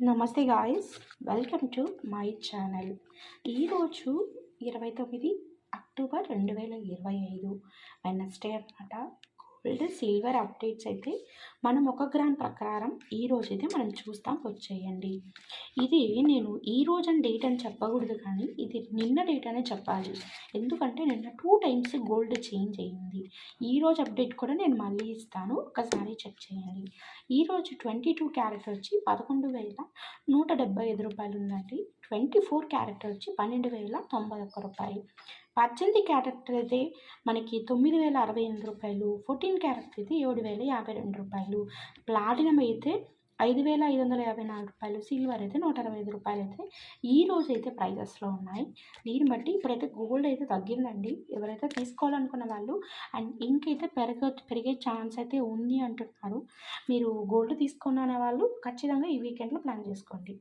నమస్తే guys welcome to my channel ఈరోజు ఇరవై తొమ్మిది అక్టోబర్ రెండు వేల ఇరవై ఐదు వెనస్డే అనమాట గోల్డ్ సిల్వర్ అప్డేట్స్ అయితే మనం ఒక గ్రామ్ ప్రకారం ఈ రోజు అయితే మనం చూస్తాం వచ్చేయండి. ఇది నేను ఈ రోజు అని డేట్ అని చెప్పకూడదు కానీ ఇది నిన్న డేట్ అనే చెప్పాలి. ఎందుకంటే నిన్న టూ టైమ్స్ గోల్డ్ చేంజ్ అయ్యింది ఈ రోజు అప్డేట్ కూడా నేను మళ్ళీ ఇస్తాను. ఒకసారి చెక్ చేయండి. ఈరోజు ట్వంటీ టూ క్యారెట్ వచ్చి పదకొండు వేల నూట డెబ్బై ఐదు రూపాయలు ఉందండి. ట్వంటీ ఫోర్ క్యారెట్ వచ్చి పన్నెండు వేల తొంభై ఒక్క రూపాయలు. పద్దెనిమిది క్యారెక్టర్ అయితే మనకి తొమ్మిది వేల అరవై ఎనిమిది రూపాయలు ఫోర్టీన్ క్యారెక్టర్ అయితే ఏడు వేల యాభై రెండు రూపాయలు. ప్లాటినం అయితే ఐదు వేల ఐదు వందల యాభై నాలుగు రూపాయలు సిల్వర్ అయితే నూట అరవై ఐదు రూపాయలు అయితే ఈ రోజు అయితే ప్రైజెస్లో ఉన్నాయి. దీన్ని బట్టి ఇప్పుడైతే గోల్డ్ అయితే తగ్గిందండి. ఎవరైతే తీసుకోవాలనుకున్న వాళ్ళు అండ్ ఇంకైతే పెరగ పెరిగే ఛాన్స్ అయితే ఉంది అంటున్నారు. మీరు గోల్డ్ తీసుకున్న వాళ్ళు ఖచ్చితంగా ఈ వీకెండ్లో ప్లాన్ చేసుకోండి.